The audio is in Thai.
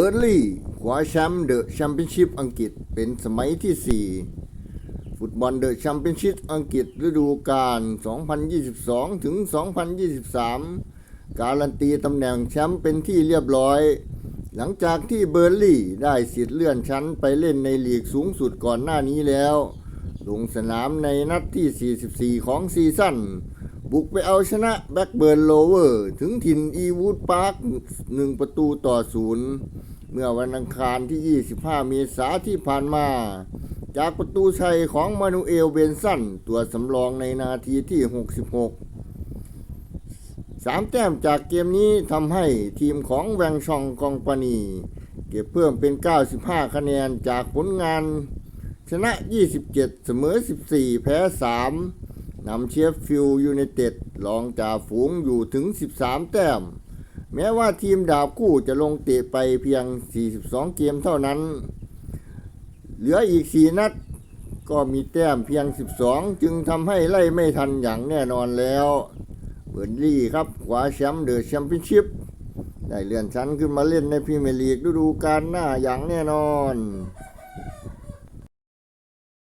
บอร์ลี่คว้าแชมป์เดอะแชมเปี้ยนชิพอังกฤษเป็นสมัยที่ 4 ฟุตบอลเดอะแชมเปี้ยนชิพอังกฤษฤดูกาล 2022 ถึง 2023 การันตีตำแหน่งแชมป์เป็นที่เรียบร้อย หลังจากที่เบอร์ลี่ได้สิทธิ์เลื่อนชั้นไปเล่นในลีกสูงสุดก่อนหน้านี้แล้ว ลงสนามในนัดที่ 44 ของซีซั่น บุกไปเอาชนะแบ็กเบิร์นโลเวอร์ ถึงถิ่นอีวูดพาร์คหนึ่งประตูต่อศูนย์เมื่อวันอังคารที่ 25 เมษายนที่ผ่านมา จากประตูชัยของมานูเอลเบนสัน ตัวสำรองในนาทีที่ 66สามแต้มจากเกมนี้ทำให้ทีมของแวงชองกองปานี เก็บเพิ่มเป็น 95 คะแนนจากผลงาน ชนะ 27 เสมอ 14 แพ้ 3 นำเชฟฟิลด์ยูไนเต็ดรองจ่าฝูงอยู่ถึง 13 แต้ม แม้ว่าทีมดาบคู่จะลงเตะไปเพียง 42 เกมเท่านั้น เหลืออีก 4 นัด ก็มีแต้มเพียง 12 จึงทำให้ไล่ไม่ทันอย่างแน่นอนแล้ว เบิร์นลี่ครับคว้าแชมป์เดอะแชมเปี้ยนชิพได้เลื่อนชั้นขึ้นมาเล่นในพรีเมียร์ลีกฤดูกาลหน้าอย่างแน่นอน